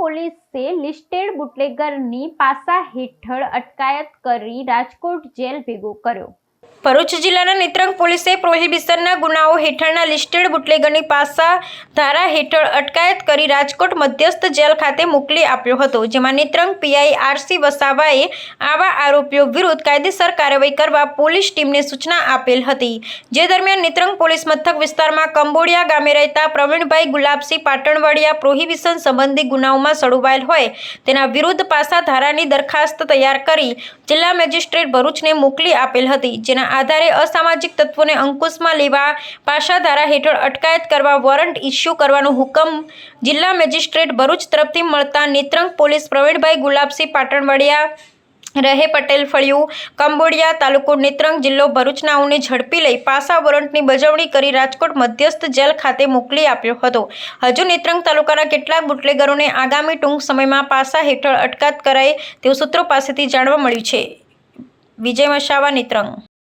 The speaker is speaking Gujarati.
પોલીસે લિસ્ટેડ બુટલેગરની પાસા હેઠળ અટકાયત કરી રાજકોટ જેલ ભેગો કર્યો. ભરૂચ જિલ્લાના નેત્રંગ પોલીસે પ્રોહિબિશનના ગુનાઓ હેઠળના લિસ્ટેડ બુટલેગરની પાસા ધારા હેઠળ અટકાયત કરી રાજકોટ મધ્યસ્થ જેલ ખાતે મોકલી આપ્યો હતો, જેમાં નેત્રંગ પીઆઈ આરસી વસાવાએ આવા આરોપીઓ વિરુદ્ધ કાયદેસર કાર્યવાહી કરવા પોલીસ ટીમને સૂચના આપેલ હતી. જે દરમિયાન નેત્રંગ પોલીસ મથક વિસ્તારમાં કંબોડિયા ગામે રહેતા પ્રવીણભાઈ ગુલાબસિંહ પાટણવાડિયા પ્રોહિબિશન સંબંધી ગુનાઓમાં સડોવાયેલ હોય, તેના વિરુદ્ધ પાસા ધારાની દરખાસ્ત તૈયાર કરી જિલ્લા મેજિસ્ટ્રેટ ભરૂચને મોકલી આપેલ હતી, જેના આધારે અસામાજિક તત્વોને અંકુશમાં લેવા પાસા ધારા હેઠળ અટકાયત કરવા વોરંટ ઇસ્યુ કરવાનો હુકમ જિલ્લા મેજિસ્ટ્રેટ ભરૂચ તરફથી મળતા નેત્રંગ પોલીસ પ્રવીણભાઈ ગુલાબસિંહ પાટણવાડિયા રહે પટેલ ફળિયું, કંબોડિયા તાલુકો નેત્રંગ જિલ્લો ભરૂચનાઓને ઝડપી લઈ પાસા વોરંટની બજવણી કરી રાજકોટ મધ્યસ્થ જેલ ખાતે મોકલી આપ્યો હતો. હજુ નેત્રંગ તાલુકાના કેટલાક બુટલેગરોને આગામી ટૂંક સમયમાં પાસા હેઠળ અટકાત કરાય તેવું સૂત્રો પાસેથી જાણવા મળ્યું છે. વિજય મશાવા, નેત્રંગ.